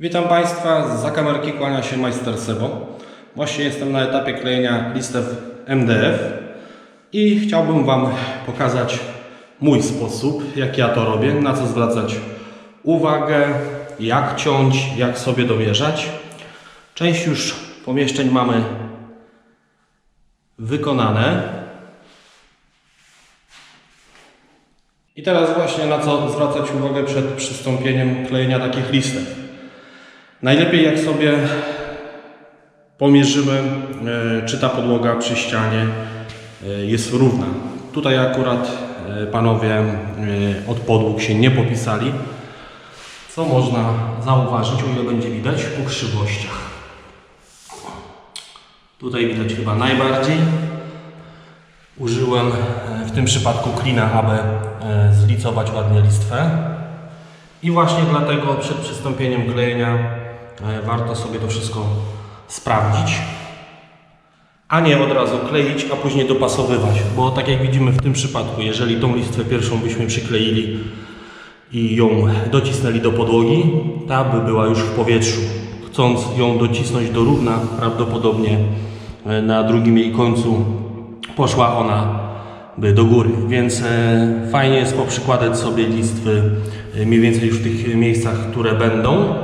Witam Państwa, za kamerki kłania się Majster Sebo. Właśnie jestem na etapie klejenia listew MDF i chciałbym Wam pokazać mój sposób, jak ja to robię, na co zwracać uwagę, jak ciąć, jak sobie domierzać. Część już pomieszczeń mamy wykonane. I teraz właśnie na co zwracać uwagę przed przystąpieniem klejenia takich listew. Najlepiej jak sobie pomierzymy, e, czy ta podłoga przy ścianie e, jest równa. Tutaj akurat e, panowie od podłóg się nie popisali, co można zauważyć, o ile będzie widać, po krzywościach. Tutaj widać chyba najbardziej. Użyłem w tym przypadku klina, aby zlicować ładnie listwę. I właśnie dlatego przed przystąpieniem klejenia warto sobie to wszystko sprawdzić, a nie od razu kleić, a później dopasowywać. Bo tak jak widzimy w tym przypadku, jeżeli tą listwę pierwszą byśmy przykleili i ją docisnęli do podłogi, ta by była już w powietrzu. Chcąc ją docisnąć do równa, prawdopodobnie e, na drugim jej końcu poszła ona by do góry. Więc e, fajnie jest poprzykładać sobie listwy e, mniej więcej już w tych miejscach, które będą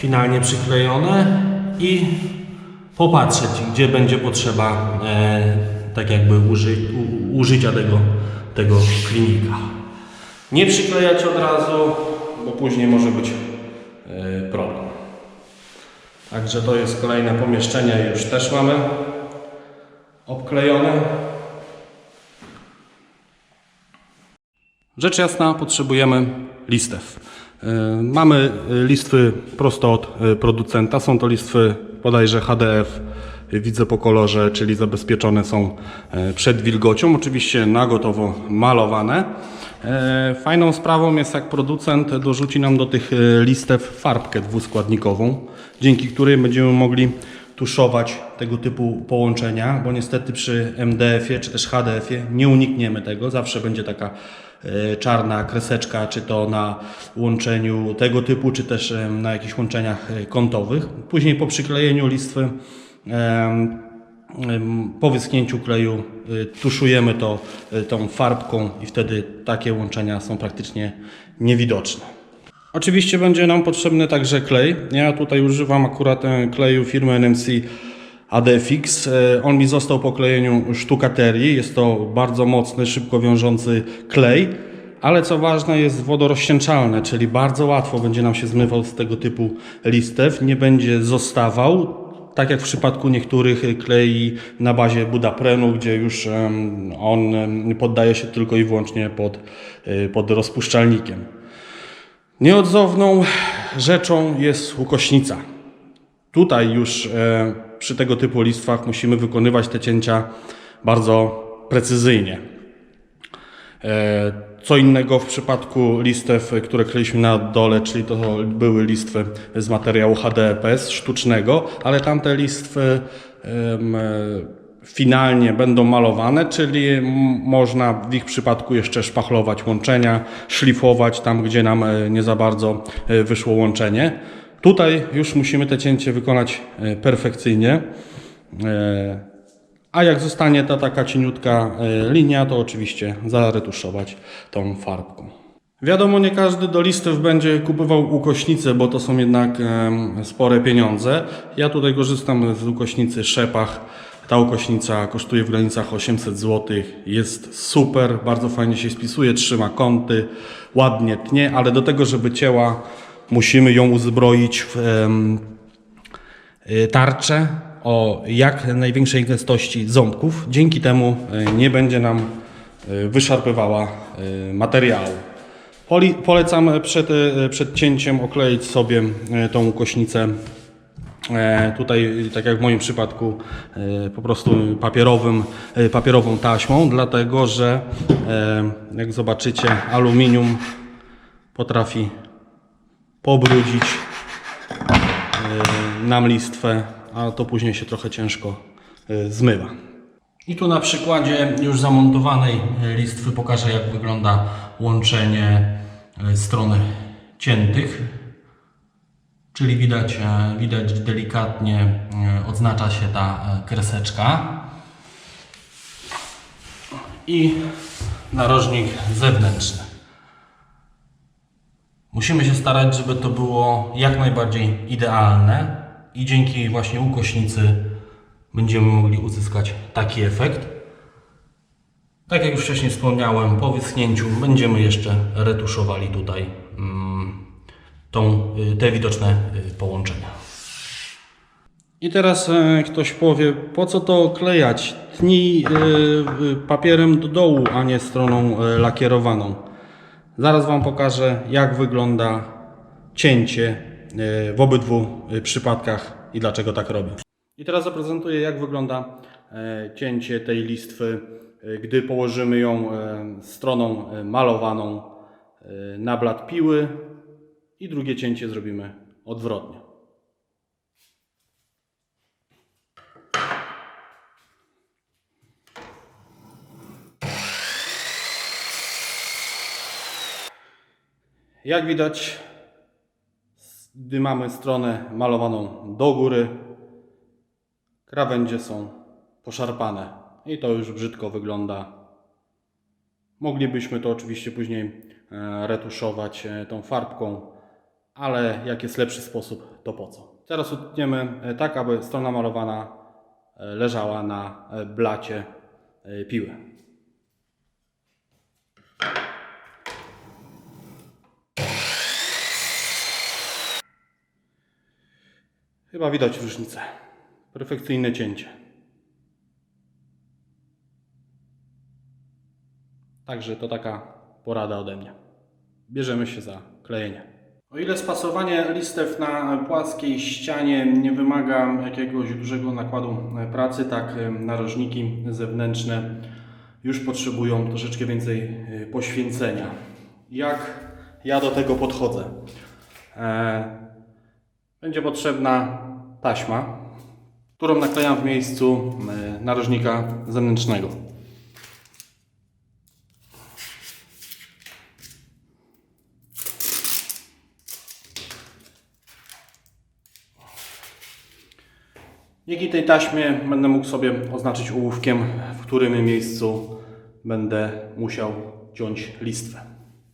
finalnie przyklejone i popatrzeć, gdzie będzie potrzeba e, tak jakby uży, u, użycia tego, tego klinika. Nie przyklejać od razu, bo później może być e, problem. Także to jest kolejne pomieszczenie, już też mamy obklejone. Rzecz jasna, potrzebujemy listew. E, Mamy e, listwy prosto od e, producenta. Są to listwy bodajże HDF, widzę po kolorze, czyli zabezpieczone są przed wilgocią. Oczywiście na gotowo malowane. Fajną sprawą jest, jak producent dorzuci nam do tych listew farbkę dwuskładnikową, dzięki której będziemy mogli tuszować tego typu połączenia, bo niestety przy MDF-ie czy też HDF-ie nie unikniemy tego. Zawsze będzie taka czarna kreseczka, czy to na łączeniu tego typu, czy też em, na jakichś łączeniach e, kątowych. Później po przyklejeniu listwy po wyschnięciu kleju tuszujemy to tą farbką i wtedy takie łączenia są praktycznie niewidoczne. Oczywiście będzie nam potrzebny także klej. Ja tutaj używam akurat e, kleju firmy NMC ADFX. E, On mi został po klejeniu sztukaterii. Jest to bardzo mocny, szybko wiążący klej. Ale co ważne jest wodorozcieńczalne, czyli bardzo łatwo będzie nam się zmywał z tego typu listew. Nie będzie zostawał, tak jak w przypadku niektórych klei na bazie budaprenu, gdzie już on poddaje się tylko i wyłącznie pod, y, pod rozpuszczalnikiem. Nieodzowną rzeczą jest ukośnica. Tutaj już e, przy tego typu listwach musimy wykonywać te cięcia bardzo precyzyjnie. E, co innego w przypadku listew, które kleiliśmy na dole, czyli to były listwy z materiału HDPS sztucznego, ale tamte listwy e, finalnie będą malowane, czyli można w ich przypadku jeszcze szpachlować łączenia, szlifować tam, gdzie nam e, nie za bardzo wyszło łączenie. Tutaj już musimy te cięcie wykonać e, perfekcyjnie. E, a jak zostanie ta taka cieniutka e, linia, to oczywiście zaretuszować tą farbką. Wiadomo, nie każdy do listew będzie kupował ukośnicę, bo to są jednak spore pieniądze. Ja tutaj korzystam z ukośnicy Szepach. Ta ukośnica kosztuje w granicach 800 zł. Jest super, bardzo fajnie się spisuje, trzyma kąty, ładnie tnie, ale do tego, żeby cięła, musimy ją uzbroić w y, tarczę o jak największej gęstości ząbków. Dzięki temu y, nie będzie nam y, wyszarpywała materiału. Polecam przed, przed cięciem okleić sobie tą kośnicę E, Tutaj, tak jak w moim przypadku, e, po prostu papierowym, e, papierową taśmą, dlatego że jak zobaczycie, aluminium potrafi pobrudzić e, nam listwę, a to później się trochę ciężko e, zmywa. I tu na przykładzie już zamontowanej e, listwy pokażę jak wygląda łączenie stron ciętych. Czyli widać, widać delikatnie odznacza się ta kreseczka. I narożnik zewnętrzny. Musimy się starać, żeby to było jak najbardziej idealne i dzięki właśnie ukośnicy będziemy mogli uzyskać taki efekt. Tak jak już wcześniej wspomniałem, po wyschnięciu będziemy jeszcze retuszowali tutaj mm, tą, y, te widoczne y, połączenia. I teraz e, ktoś powie, po co to klejać? Tnij e, papierem do dołu, a nie stroną e, lakierowaną. Zaraz Wam pokażę, jak wygląda cięcie e, w obydwu e, przypadkach i dlaczego tak robię. I teraz zaprezentuję, jak wygląda e, cięcie tej listwy, gdy położymy ją stroną malowaną na blat piły i drugie cięcie zrobimy odwrotnie. Jak widać, gdy mamy stronę malowaną do góry, krawędzie są poszarpane i to już brzydko wygląda. Moglibyśmy to oczywiście później e, retuszować e, tą farbką, ale jak jest lepszy sposób, to po co? Teraz utniemy e, tak, aby strona malowana leżała na blacie piły. Chyba widać różnicę. Perfekcyjne cięcie. Także to taka porada ode mnie. Bierzemy się za klejenie. O ile spasowanie listew na płaskiej ścianie nie wymaga jakiegoś dużego nakładu pracy, tak narożniki zewnętrzne już potrzebują troszeczkę więcej e, poświęcenia. Jak ja do tego podchodzę? E, będzie potrzebna taśma, którą naklejam w miejscu e, narożnika zewnętrznego. Dzięki tej taśmie będę mógł sobie oznaczyć ołówkiem, w którym miejscu będę musiał ciąć listwę.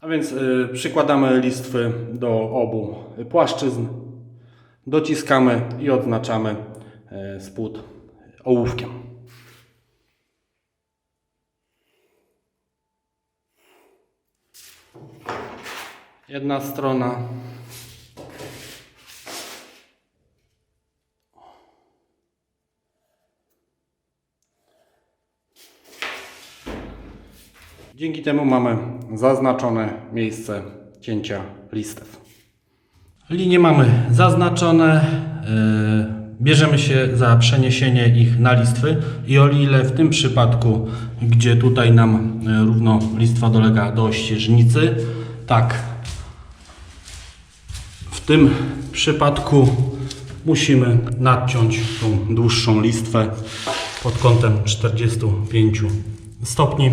A więc y, przykładamy listwy do obu płaszczyzn, dociskamy i odznaczamy y, spód ołówkiem. Jedna strona Dzięki temu mamy zaznaczone miejsce cięcia listew. Linie mamy zaznaczone. yy, Bierzemy się za przeniesienie ich na listwy i o ile w tym przypadku, gdzie tutaj nam yy, równo listwa dolega do ścieżnicy, tak w tym przypadku musimy nadciąć tą dłuższą listwę pod kątem 45 stopni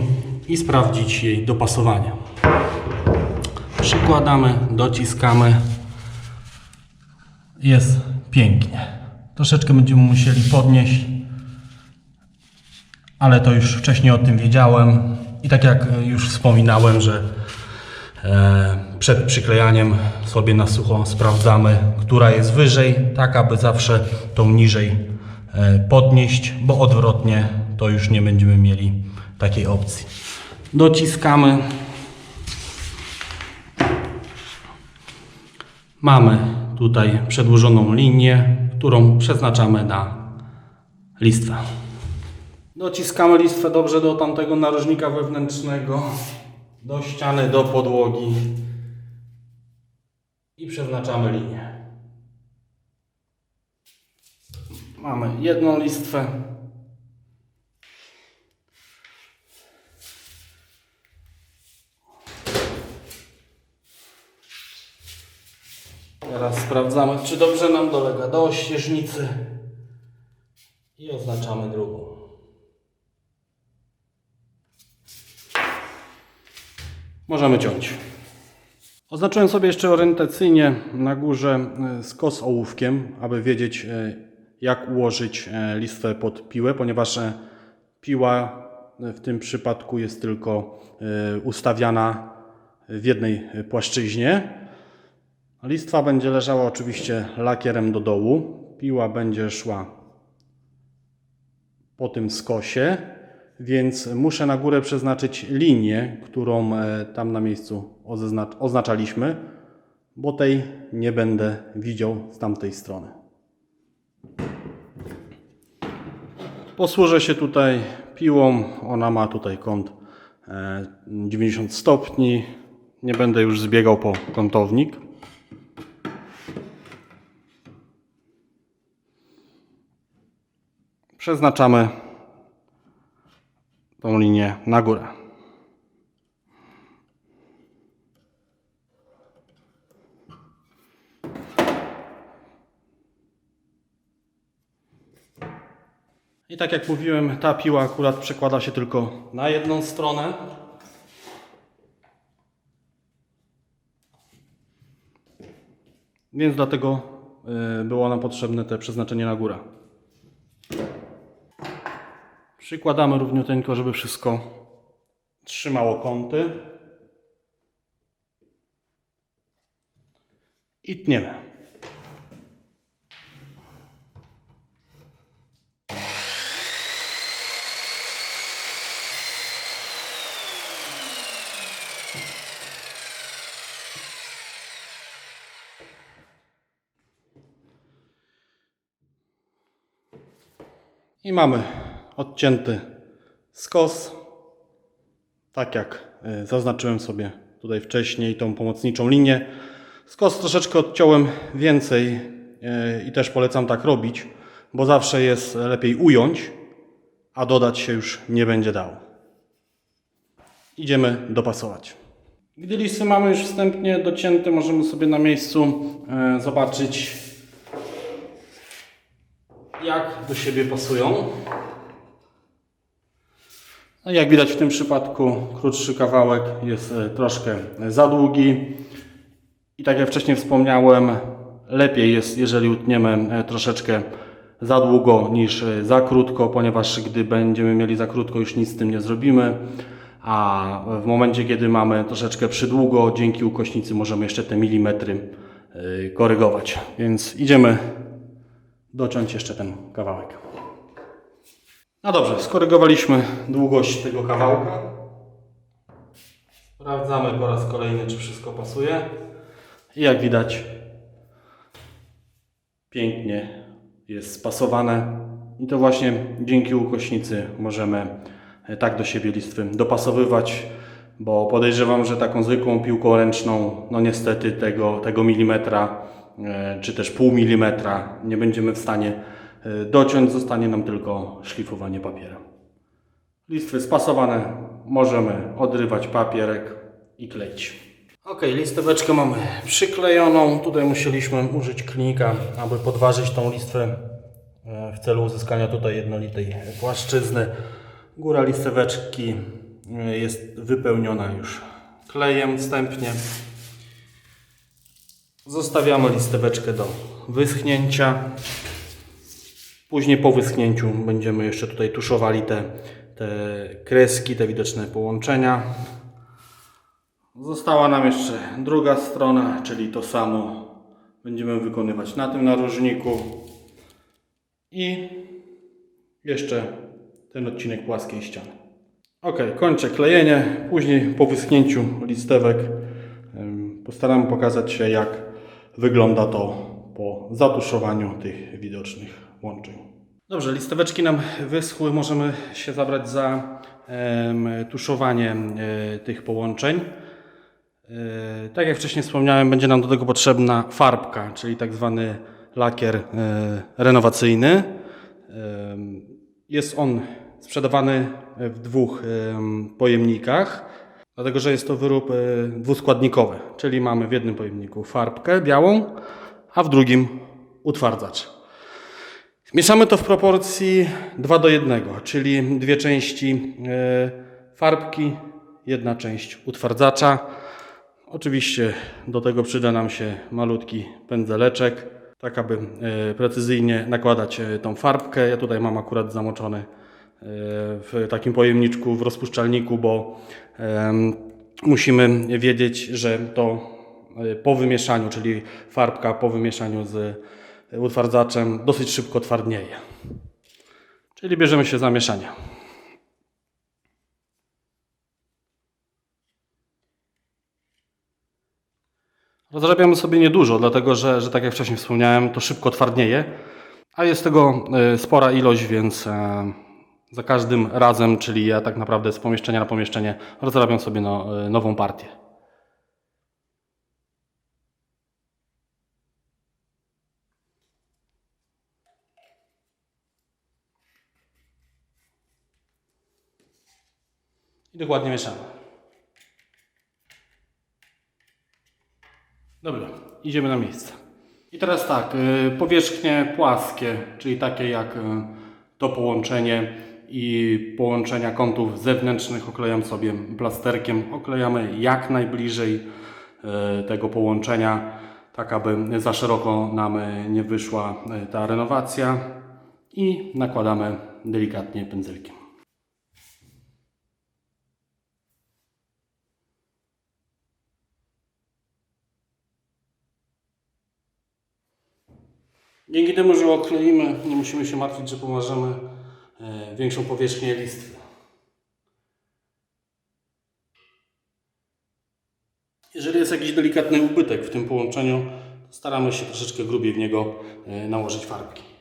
i sprawdzić jej dopasowanie. Przykładamy, dociskamy. Jest pięknie. Troszeczkę będziemy musieli podnieść, ale to już wcześniej o tym wiedziałem. I tak jak już wspominałem, że e, przed przyklejaniem sobie na sucho sprawdzamy, która jest wyżej, tak aby zawsze tą niżej e, podnieść, bo odwrotnie to już nie będziemy mieli takiej opcji. Dociskamy. Mamy tutaj przedłużoną linię, którą przeznaczamy na listwę. Dociskamy listwę dobrze do tamtego narożnika wewnętrznego, do ściany, do podłogi i przeznaczamy linię. Mamy jedną listwę. Teraz sprawdzamy, czy dobrze nam dolega do ścieżnicy i oznaczamy drugą. Możemy ciąć. Oznaczyłem sobie jeszcze orientacyjnie na górze e, skos ołówkiem, aby wiedzieć e, jak ułożyć e, listwę pod piłę, ponieważ piła w tym przypadku jest tylko ustawiana w jednej płaszczyźnie. Listwa będzie leżała oczywiście lakierem do dołu. Piła będzie szła po tym skosie, więc muszę na górę przeznaczyć linię, którą e, tam na miejscu ozna- oznaczaliśmy, bo tej nie będę widział z tamtej strony. Posłużę się tutaj piłą. Ona ma tutaj kąt e, 90 stopni. Nie będę już zbiegał po kątownik. Przeznaczamy tą linię na górę. I tak jak mówiłem, ta piła akurat przekłada się tylko na jedną stronę. Więc dlatego y, było nam potrzebne te przeznaczenie na górę. Przykładamy równiuteńko, żeby wszystko trzymało kąty. I tniemy. I mamy odcięty skos. Tak jak y, zaznaczyłem sobie tutaj wcześniej tą pomocniczą linię. Skos troszeczkę odciąłem więcej y, i też polecam tak robić, bo zawsze jest lepiej ująć, a dodać się już nie będzie dało. Idziemy dopasować. Gdy listy mamy już wstępnie docięte, możemy sobie na miejscu y, zobaczyć jak do siebie pasują. No jak widać w tym przypadku krótszy kawałek jest e, troszkę za długi. I tak jak wcześniej wspomniałem, lepiej jest, jeżeli utniemy e, troszeczkę za długo niż e, za krótko, ponieważ gdy będziemy mieli za krótko, już nic z tym nie zrobimy. A w momencie, kiedy mamy troszeczkę przydługo, dzięki ukośnicy możemy jeszcze te milimetry korygować. Więc idziemy dociąć jeszcze ten kawałek. No dobrze, skorygowaliśmy długość tego kawałka. Sprawdzamy po raz kolejny, czy wszystko pasuje. I jak widać, pięknie jest spasowane. I to właśnie dzięki ukośnicy możemy e, tak do siebie listwy dopasowywać, bo podejrzewam, że taką zwykłą piłką ręczną, no niestety tego, tego milimetra e, czy też pół milimetra nie będziemy w stanie dociąć, zostanie nam tylko szlifowanie papierem. Listwy spasowane, możemy odrywać papierek i kleić. Ok, listeweczkę mamy przyklejoną. Tutaj musieliśmy użyć klinika, aby podważyć tą listwę e, w celu uzyskania tutaj jednolitej płaszczyzny. Góra listeweczki e, jest wypełniona już klejem wstępnie. Zostawiamy listeweczkę do wyschnięcia. Później po wyschnięciu będziemy jeszcze tutaj tuszowali te, te kreski, te widoczne połączenia. Została nam jeszcze druga strona, czyli to samo będziemy wykonywać na tym narożniku. I jeszcze ten odcinek płaskiej ściany. Ok, kończę klejenie. Później po wyschnięciu listewek postaram pokazać się jak wygląda to po zatuszowaniu tych widocznych Dobrze, listeweczki nam wyschły. Możemy się zabrać za tuszowanie e, tych połączeń. E, Tak jak wcześniej wspomniałem, będzie nam do tego potrzebna farbka, czyli tak zwany lakier e, renowacyjny. Jest on sprzedawany w dwóch em, pojemnikach, dlatego że jest to wyrób dwuskładnikowy, czyli mamy w jednym pojemniku farbkę białą, a w drugim utwardzacz. Mieszamy to w proporcji 2 do 1, czyli dwie części e, farbki, jedna część utwardzacza. Oczywiście do tego przyda nam się malutki pędzeleczek, tak aby e, precyzyjnie nakładać e, tą farbkę. Ja tutaj mam akurat zamoczony w takim pojemniczku, w rozpuszczalniku, bo musimy wiedzieć, że to po wymieszaniu, czyli farbka po wymieszaniu z utwardzaczem dosyć szybko twardnieje. Czyli bierzemy się za mieszanie. Rozrabiamy sobie niedużo, dlatego że, że tak jak wcześniej wspomniałem, to szybko twardnieje, a jest tego e, spora ilość, więc e, za każdym razem, czyli ja tak naprawdę z pomieszczenia na pomieszczenie rozrabiam sobie no, e, nową partię. I dokładnie mieszamy. Dobra, idziemy na miejsce. I teraz tak, y, powierzchnie płaskie, czyli takie jak y, to połączenie i połączenia kątów zewnętrznych oklejam sobie plasterkiem. Oklejamy jak najbliżej y, tego połączenia, tak aby za szeroko nam nie wyszła ta renowacja i nakładamy delikatnie pędzelkiem. Dzięki temu, że okleimy, nie musimy się martwić, że pomarzemy e, większą powierzchnię listwy. Jeżeli jest jakiś delikatny ubytek w tym połączeniu, staramy się troszeczkę grubiej w niego e, nałożyć farbki.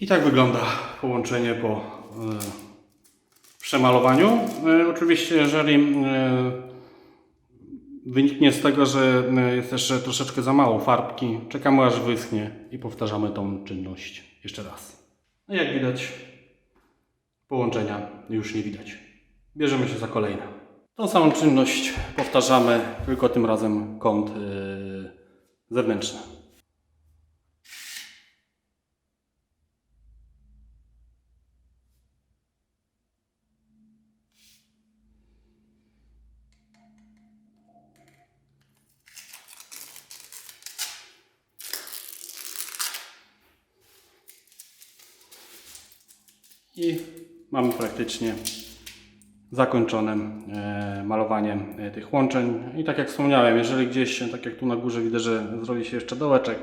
I tak wygląda połączenie po e, przemalowaniu. E, oczywiście, jeżeli e, wyniknie z tego, że jest jeszcze troszeczkę za mało farbki, czekamy aż wyschnie i powtarzamy tą czynność jeszcze raz. No jak widać, połączenia już nie widać. Bierzemy się za kolejne. Tą samą czynność powtarzamy, tylko tym razem kąt e, zewnętrzny. Mamy praktycznie zakończone e, malowanie e, tych łączeń. I tak jak wspomniałem, jeżeli gdzieś, tak jak tu na górze widzę, że zrobi się jeszcze dołeczek,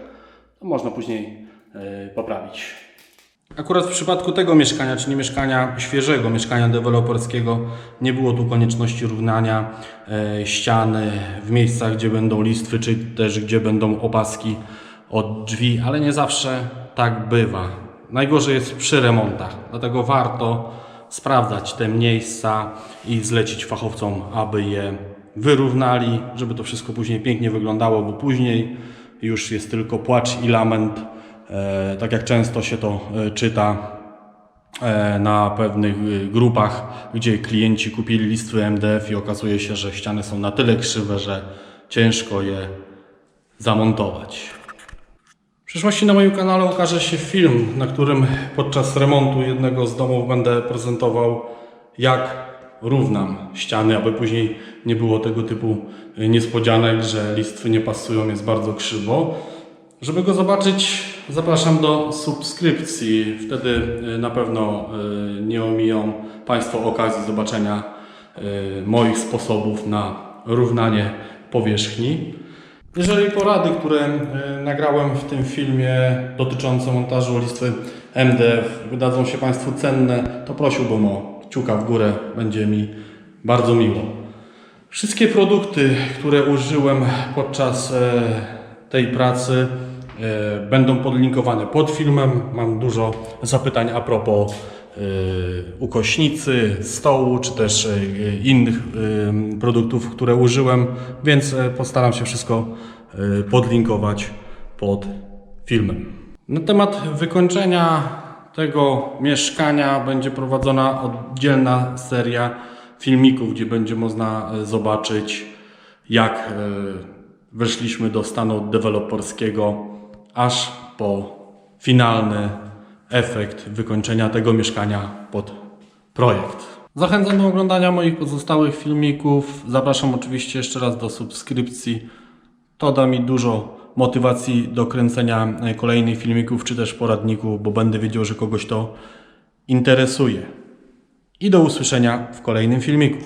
to można później e, poprawić. Akurat w przypadku tego mieszkania, czyli mieszkania świeżego, mieszkania deweloperskiego, nie było tu konieczności równania ściany w miejscach, gdzie będą listwy, czy też gdzie będą opaski od drzwi, ale nie zawsze tak bywa. Najgorzej jest przy remontach, dlatego warto sprawdzać te miejsca i zlecić fachowcom, aby je wyrównali, żeby to wszystko później pięknie wyglądało, bo później już jest tylko płacz i lament, e, tak jak często się to e, czyta e, na pewnych grupach, gdzie klienci kupili listwy MDF i okazuje się, że ściany są na tyle krzywe, że ciężko je zamontować. Przyszłości na moim kanale ukaże się film, na którym podczas remontu jednego z domów będę prezentował, jak równam ściany, aby później nie było tego typu niespodzianek, że listwy nie pasują, jest bardzo krzywo. Żeby go zobaczyć, zapraszam do subskrypcji. Wtedy y, na pewno y, nie omiją Państwo okazji zobaczenia y, moich sposobów na równanie powierzchni. Jeżeli porady, które e, nagrałem w tym filmie dotyczące montażu listwy MDF wydadzą się Państwu cenne, to prosiłbym o kciuka w górę, będzie mi bardzo miło. Wszystkie produkty, które użyłem podczas e, tej pracy e, będą podlinkowane pod filmem. Mam dużo zapytań a propos ukośnicy, stołu, czy też e, innych e, produktów, które użyłem, więc e, postaram się wszystko podlinkować pod filmem. Na temat wykończenia tego mieszkania będzie prowadzona oddzielna seria filmików, gdzie będzie można e, zobaczyć, jak e, weszliśmy do stanu deweloperskiego, aż po finalny efekt wykończenia tego mieszkania pod projekt. Zachęcam do oglądania moich pozostałych filmików. Zapraszam oczywiście jeszcze raz do subskrypcji. To da mi dużo motywacji do kręcenia e, kolejnych filmików czy też poradników, bo będę wiedział, że kogoś to interesuje. I do usłyszenia w kolejnym filmiku.